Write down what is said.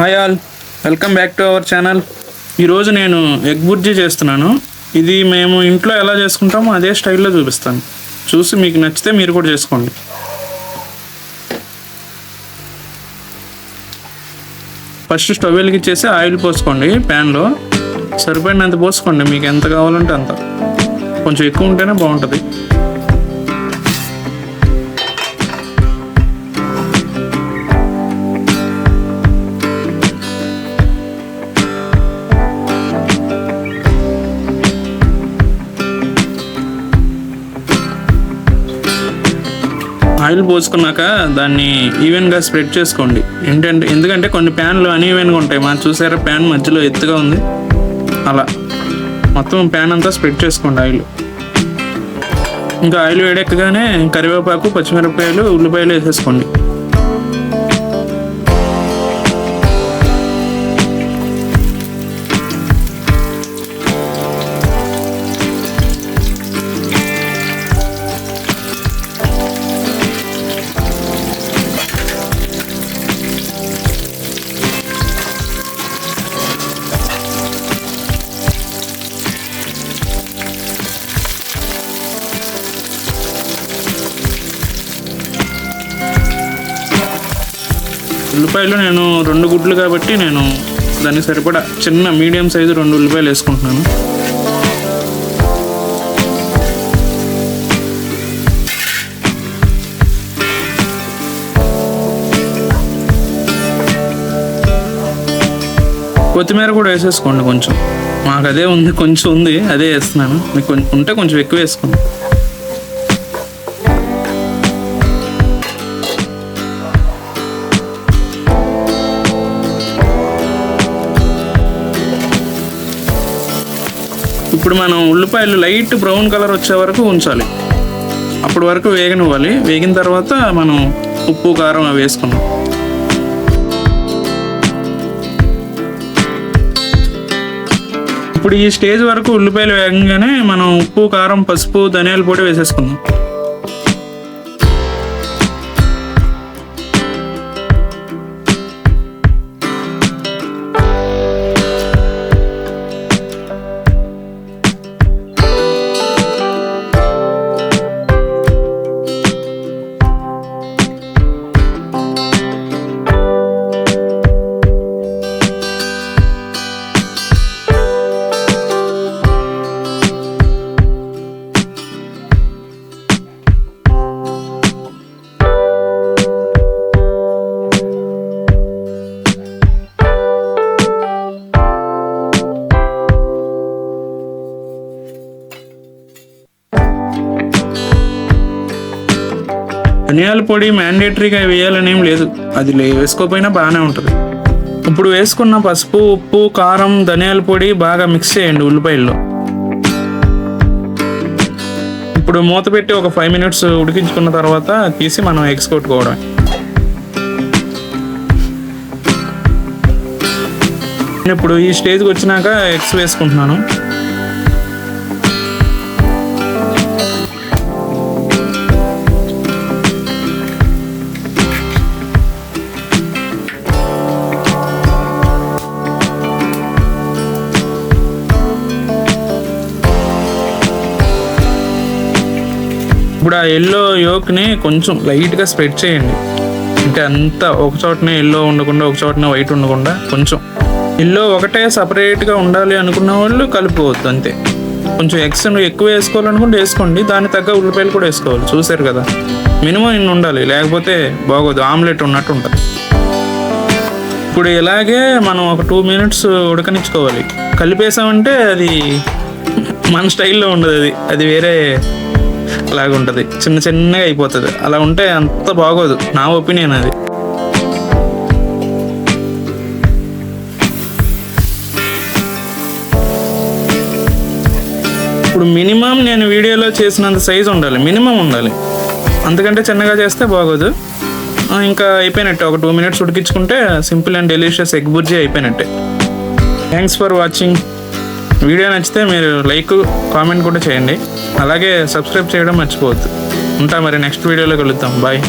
Hi all welcome back to our channel ఈరోజు నేను egg bhurji చేస్తున్నాను. ఇది మేము ఇంట్లో ఎలా చేసుకుంటామో అదే స్టైల్లో చూపిస్తాను. చూసి మీకు నచ్చితే మీరు కూడా చేసుకోండి. ఫస్ట్ స్టవ్ వెలిగించేసి ఆయిల్ పోసుకోండి ప్యాన్లో. సరిపడినంత పోసుకోండి. మీకు ఎంత కావాలంటే అంత. కొంచెం ఎక్కువ ఉంటేనే బాగుంటుంది. ఆయిల్ పోసుకున్నాక దాన్ని ఈవెన్గా స్ప్రెడ్ చేసుకోండి. ఏంటంటే ఎందుకంటే కొన్ని ప్యాన్లు అన్ఈవెన్గా ఉంటాయి. మనం చూసారా ప్యాన్ మధ్యలో ఎత్తుగా ఉంది. అలా. మొత్తం ప్యాన్ అంతా స్ప్రెడ్ చేసుకోండి ఆయిల్. ఇంకా ఆయిల్ వేడెక్కగానే కరివేపాకు పచ్చిమిరపకాయలు ఉల్లిపాయలు వేసేసుకోండి. ఉల్లిపాయలు నేను రెండు గుడ్లు కాబట్టి నేను దానికి సరిపడా చిన్న మీడియం సైజు రెండు ఉల్లిపాయలు వేసుకుంటున్నాను. కొత్తిమీర కూడా వేసేసుకోండి కొంచెం. మాకు అదే ఉంది కొంచెం ఉంది అదే వేస్తున్నాను. మీకు కొంచెం ఉంటే కొంచెం ఎక్కువ వేసుకోండి. ఇప్పుడు మనం ఉల్లిపాయలు లైట్ బ్రౌన్ కలర్ వచ్చే వరకు ఉంచాలి. అప్పటి వరకు వేగనివ్వాలి. వేగిన తర్వాత మనం ఉప్పు కారం అవి వేసుకున్నాం ఇప్పుడు ఈ స్టేజ్ వరకు ఉల్లిపాయలు వేగంగానే మనం ఉప్పు కారం పసుపు ధనియాల పొడి వేసేసుకుందాం. ధనియాల పొడి మ్యాండేటరీగా వేయాలని ఏం లేదు. అది లే వేసుకోకపోయినా బాగానే ఉంటుంది. ఇప్పుడు వేసుకున్న పసుపు ఉప్పు కారం ధనియాల పొడి బాగా మిక్స్ చేయండి ఉల్లిపాయల్లో. ఇప్పుడు మూత పెట్టి ఒక ఫైవ్ మినిట్స్ ఉడికించుకున్న తర్వాత తీసి మనం ఎగ్స్ కొట్టుకోవడం ఇప్పుడు ఈ స్టేజ్కి వచ్చినాక ఎగ్స్ వేసుకుంటున్నాను. ఇప్పుడు ఆ ఎల్లో యోక్ని కొంచెం లైట్గా స్ప్రెడ్ చేయండి. అంటే అంతా ఒక చోటనే ఎల్లో ఉండకుండా ఒక చోటనే వైట్ ఉండకుండా కొంచెం. ఎల్లో ఒకటే సపరేట్గా ఉండాలి అనుకున్న వాళ్ళు కలుపుకోవద్దు అంతే. కొంచెం ఎగ్స్ ఎక్కువ వేసుకోవాలనుకుంటే వేసుకోండి దాని తగ్గ ఉల్లిపాయలు కూడా వేసుకోవాలి. చూసారు కదా? మినిమం ఇన్ని ఉండాలి లేకపోతే బాగోదు ఆమ్లెట్ ఉన్నట్టు ఉంటుంది. ఇప్పుడు ఇలాగే మనం ఒక టూ మినిట్స్ ఉడకనిచ్చుకోవాలి. కలిపేసామంటే అది మన స్టైల్లో ఉండదు అది. అది వేరే లాగా ఉంటుంది. చిన్న చిన్నగా అయిపోతుంది. అలా ఉంటే అంత బాగోదు. నా ఒపీనియన్ అది. ఇప్పుడు మినిమం నేను వీడియోలో చేసినంత సైజు ఉండాలి. మినిమం ఉండాలి. అంతకంటే చిన్నగా చేస్తే బాగోదు. ఇంకా అయిపోయినట్టే. ఒక టూ మినిట్స్ ఉడికించుకుంటే simple and delicious egg bhurji అయిపోయినట్టే. థ్యాంక్స్ ఫర్ వాచింగ్ వీడియో నచ్చితే మీరు లైక్ కామెంట్ కూడా చేయండి. అలాగే సబ్స్క్రైబ్ చేయడం మర్చిపోవద్దు. ఉంటా మరి నెక్స్ట్ వీడియోలో కలుద్దాం. బాయ్.